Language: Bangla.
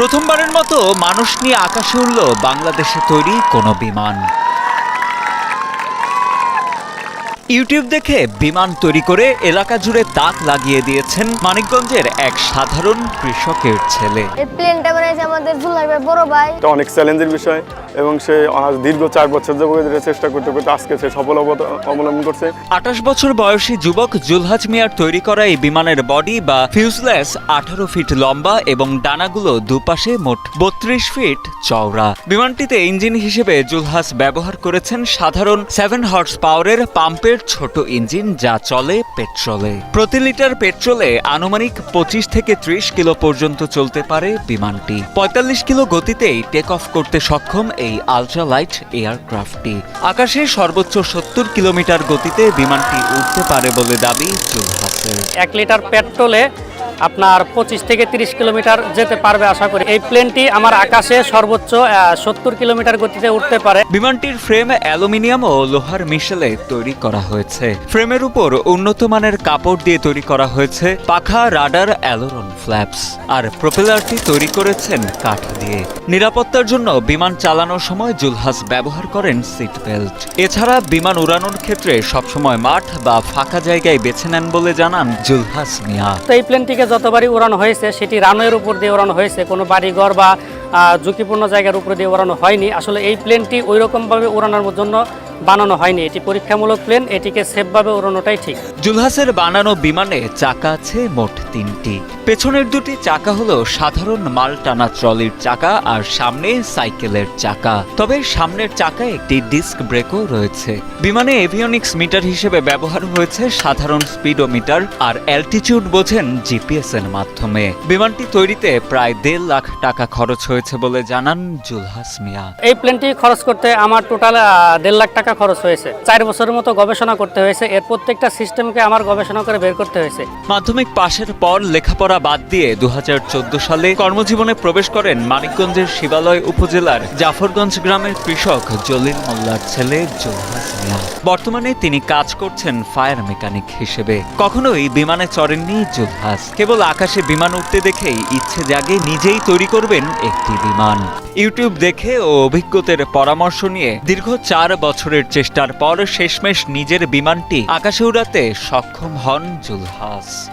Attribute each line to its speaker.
Speaker 1: প্রথমবারের মতো মানুষ নিয়ে আকাশে উঠল বাংলাদেশে তৈরি কোনো বিমান। ইউটিউব দেখে বিমান তৈরি করে এলাকা জুড়ে তাক লাগিয়ে দিয়েছেন মানিকগঞ্জের এক সাধারণ কৃষকের ছেলে।
Speaker 2: এই প্লেনটা বানাইছে আমাদের জুলাই ভাই বড় ভাই।
Speaker 3: এটা অনেক চ্যালেঞ্জের বিষয়। এবং সে দীর্ঘ চার বছর যাবত এটা চেষ্টা করতে করতে আজকে সে সফল অবলম্বন করছে।
Speaker 1: আঠাশ বছর বয়সী যুবক জুলহাজ মিয়ার তৈরি করা এই বিমানের বডি বা ফিউজলেস আঠারো ফিট লম্বা এবং ডানাগুলো দুপাশে মোট বত্রিশ ফিট চওড়া। বিমানটিতে ইঞ্জিন হিসেবে জুলহাজ ব্যবহার করেছেন সাধারণ সেভেন হর্স পাওয়ারের পাম্পের ছোট ইঞ্জিন যা চলে পেট্রোলে। প্রতি লিটার পেট্রোলে আনুমানিক পঁচিশ থেকে ত্রিশ কিলো পর্যন্ত চলতে পারে বিমানটি। পঁয়তাল্লিশ কিলো গতিতেই টেক অফ করতে সক্ষম এই আলট্রালাইট এয়ারক্রাফটটি আকাশে সর্বোচ্চ সত্তর কিলোমিটার গতিতে বিমানটি উঠতে পারে বলে দাবি জুলহাসের
Speaker 4: এক লিটার পেট্রোলে আপনার পঁচিশ থেকে তিরিশ কিলোমিটার যেতে পারবে আশা করি। এই প্লেনটি আমার আকাশে সর্বোচ্চ সত্তর কিলোমিটার গতিতে উঠতে পারে।
Speaker 1: বিমানটির ফ্রেম অ্যালুমিনিয়াম ও লোহার মিশেলে তৈরি করা হয়েছে। ফ্রেমের উপর উন্নত মানের কাপড় দিয়ে তৈরি করা হয়েছে পাখা রাডার অ্যালোরন ফ্ল্যাপস আর প্রপেলারটি তৈরি করেছেন কাঠ দিয়ে। নিরাপত্তার জন্য বিমান চালানোর সময় জুলহাস ব্যবহার করেন সিট বেল্ট এছাড়া বিমান উড়ানোর ক্ষেত্রে সবসময় মাঠ বা ফাঁকা জায়গায় বেছে নেন বলে জানান জুলহাস মিয়া।
Speaker 4: তো এই প্লেনটিকে যতবারই উড়ানো হয়েছে, সেটি রানওয়ের উপর দিয়ে উড়ানো হয়েছে। কোনো বাড়িঘর বা ঝুঁকিপূর্ণ জায়গার উপর দিয়ে উড়ানো হয়নি। আসলে এই প্লেনটি ওই রকমভাবে উড়ানোর জন্য বানানো হয়নি। এটি পরীক্ষামূলক প্লেন এটিকে সেফভাবে উড়ানোটাই ঠিক।
Speaker 1: জুলহাসের বানানো বিমানে চাকা আছে মোট তিনটি। পেছনের দুটি চাকা হলো সাধারণ মাল টানা ট্রলির চাকা আর সামনে সাইকেলের চাকা। তবে সামনের চাকায় একটি ডিস্ক ব্রেকও রয়েছে। বিমানে এভিওনিক্স মিটার হিসেবে ব্যবহার হয়েছে সাধারণ স্পিডোমিটার আর অ্যালটিটিউড বোঝেন জিপিএস এর মাধ্যমে। বিমানটি তৈরিতে প্রায় দেড় লাখ টাকা খরচ হয়েছে বলে জানান জুলহাস মিয়া।
Speaker 4: এই প্লেনটি খরচ করতে আমার টোটাল দেড় লাখ টাকা খরচ হয়েছে। চার বছরের মতো গবেষণা করতে হয়েছে। এর প্রত্যেকটা সিস্টেমকে আমার গবেষণা করে বের করতে হয়েছে।
Speaker 1: মাধ্যমিক পাশের পর লেখাপড়া বাদ দিয়ে দু সালে কর্মজীবনে প্রবেশ করেন মানিকগঞ্জের শিবালয় উপজেলার জাফরগঞ্জ গ্রামের কৃষক জলিল মোল্লার ছেলে জোহাস বর্তমানে তিনি কাজ করছেন ফায়ার মেকানিক হিসেবে। কখনোই বিমানে চড়েননি জুলহাস কেবল আকাশে বিমান উঠতে দেখেই ইচ্ছে জাগে নিজেই তৈরি করবেন একটি বিমান। ইউটিউব দেখে ও অভিজ্ঞতার পরামর্শ নিয়ে দীর্ঘ চার বছরের চেষ্টার পর শেষমেশ নিজের বিমানটি আকাশে উড়াতে সক্ষম হন জুলহাস।